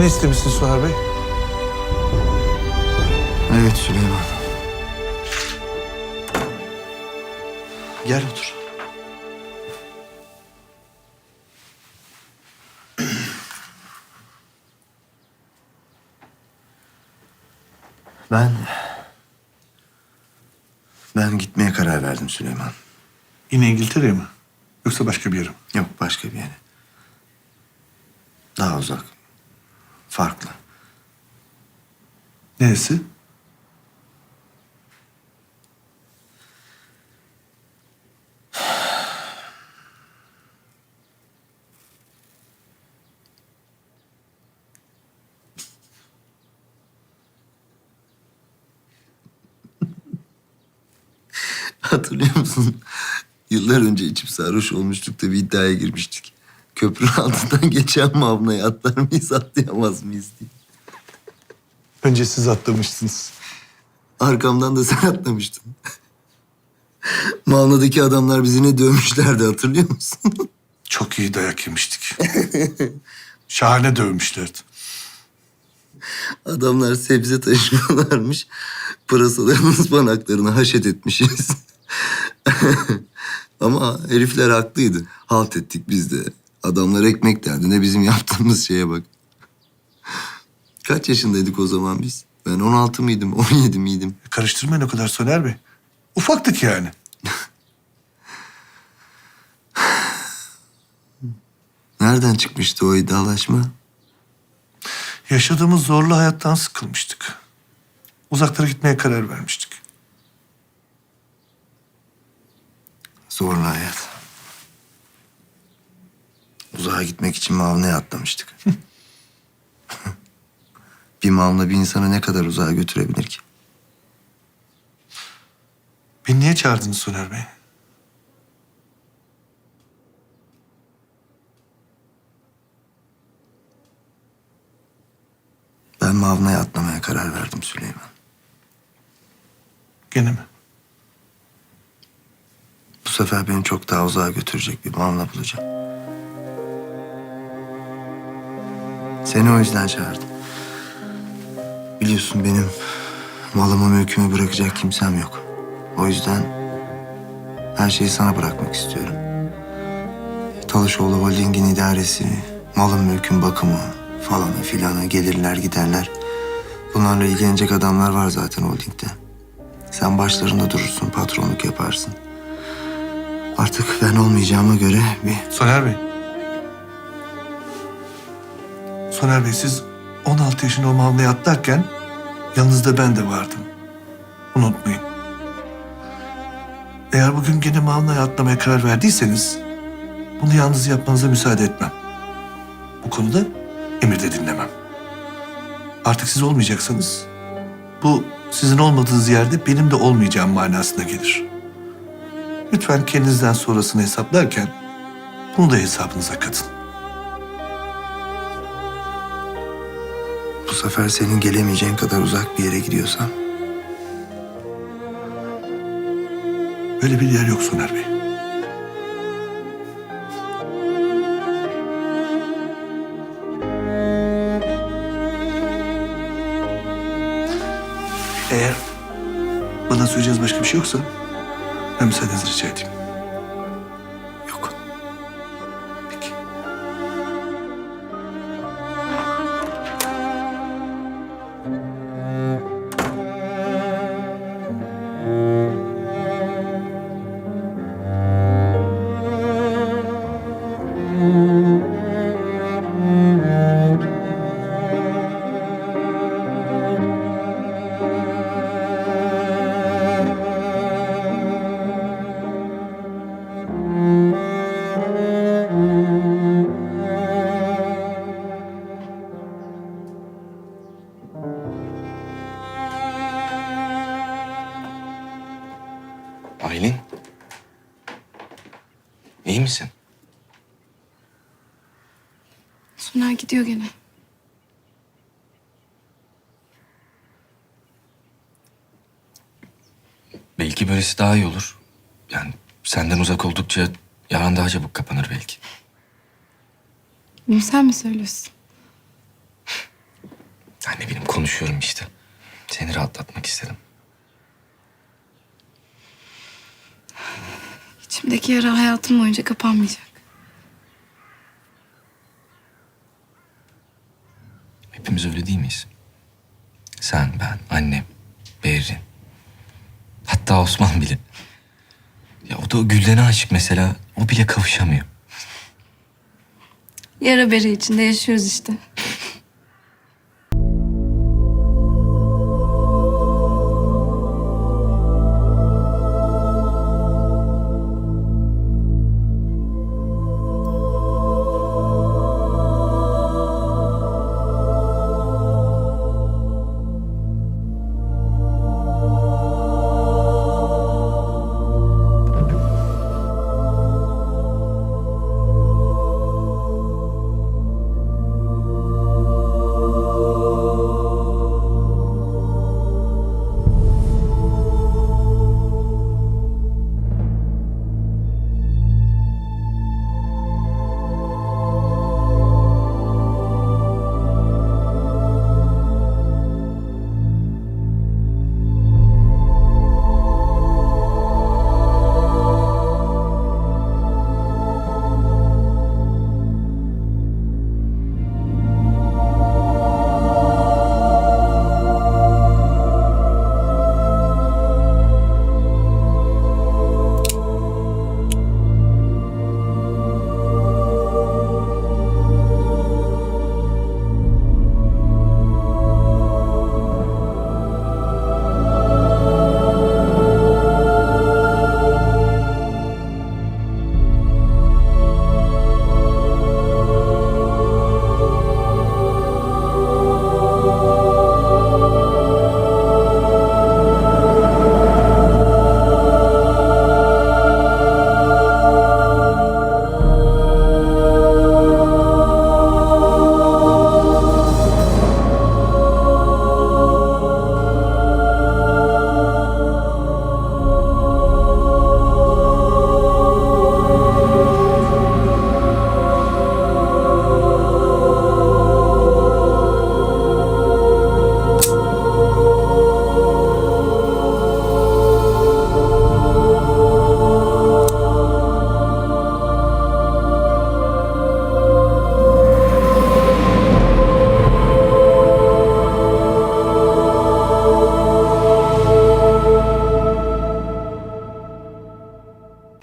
Beni istemişsin Soner Bey. Evet Süleyman. Gel otur. Ben... Ben gitmeye karar verdim Süleyman. Yine İngiltere'ye mi? Yoksa başka bir yere mi? Yok başka bir yere. Daha uzak. Farklı. Neresi? Hatırlıyor musun? Yıllar önce içip sarhoş olmuştuk da bir iddiaya girmiştik. Köprünün altından geçen mavnayı atlar mıyız atlayamaz mıyız diye. Önce siz atlamıştınız. Arkamdan da sen atlamıştın. Mavnadaki adamlar bizi ne dövmüşlerdi hatırlıyor musun? Çok iyi dayak yemiştik. Şahane dövmüşlerdi. Adamlar sebze taşıyorlarmış. Pırasaların ıspanaklarını haşet etmişiz. Ama herifler haklıydı. Halt ettik biz de. Adamlar ekmek derdi. Ne bizim yaptığımız şeye bak. Kaç yaşındaydık o zaman biz? Ben 16 mıydım, 17 miydim? Karıştırmayın o kadar Soner Bey. Ufaktık yani. Nereden çıkmıştı o iddialaşma? Yaşadığımız zorlu hayattan sıkılmıştık. Uzaklara gitmeye karar vermiştik. Zorlu hayat. Uzağa gitmek için Mavna'ya atlamıştık. bir Mavna bir insanı ne kadar uzağa götürebilir ki? Beni niye çağırdınız Soner Bey? Ben Mavna'ya atlamaya karar verdim Süleyman. Gene mi? Bu sefer beni çok daha uzağa götürecek bir Mavna bulacağım. Seni o yüzden çağırdım. Biliyorsun benim malımı mülkümü bırakacak kimsem yok. O yüzden her şeyi sana bırakmak istiyorum. Talışoğlu Holding'in idaresi, malın mülkün bakımı falanı filanı gelirler giderler. Bunlarla ilgilenecek adamlar var zaten holdingde. Sen başlarında durursun, patronluk yaparsın. Artık ben olmayacağıma göre bir Soner Bey. Soner Bey siz 16 yaşında o mavnaya atlarken yanınızda ben de vardım. Unutmayın. Eğer bugün gene mavnaya atlamaya karar verdiyseniz bunu yalnız yapmanıza müsaade etmem. Bu konuda emir de dinlemem. Artık siz olmayacaksanız bu sizin olmadığınız yerde benim de olmayacağım manasına gelir. Lütfen kendinizden sonrasını hesaplarken bunu da hesabınıza katın. Bu sefer senin gelemeyeceğin kadar uzak bir yere gidiyorsam Böyle bir yer yok Soner Bey. Eğer bana söyleyeceğiniz başka bir şey yoksa ben müsaadenizi rica edeyim. Aylin. İyi misin? Soner gidiyor gene. Belki böylesi daha iyi olur. Yani senden uzak oldukça yaran daha çabuk kapanır belki. Bunu sen mi söylüyorsun? Ya ne bileyim konuşuyorum işte. Seni rahatlatmak istedim. İçimdeki yara hayatım boyunca kapanmayacak. Hepimiz öyle değil miyiz? Sen, ben, annem, Berrin. Hatta Osman bile. Ya o da o Gülden'e aşık mesela. O bile kavuşamıyor. Yara bere içinde yaşıyoruz işte.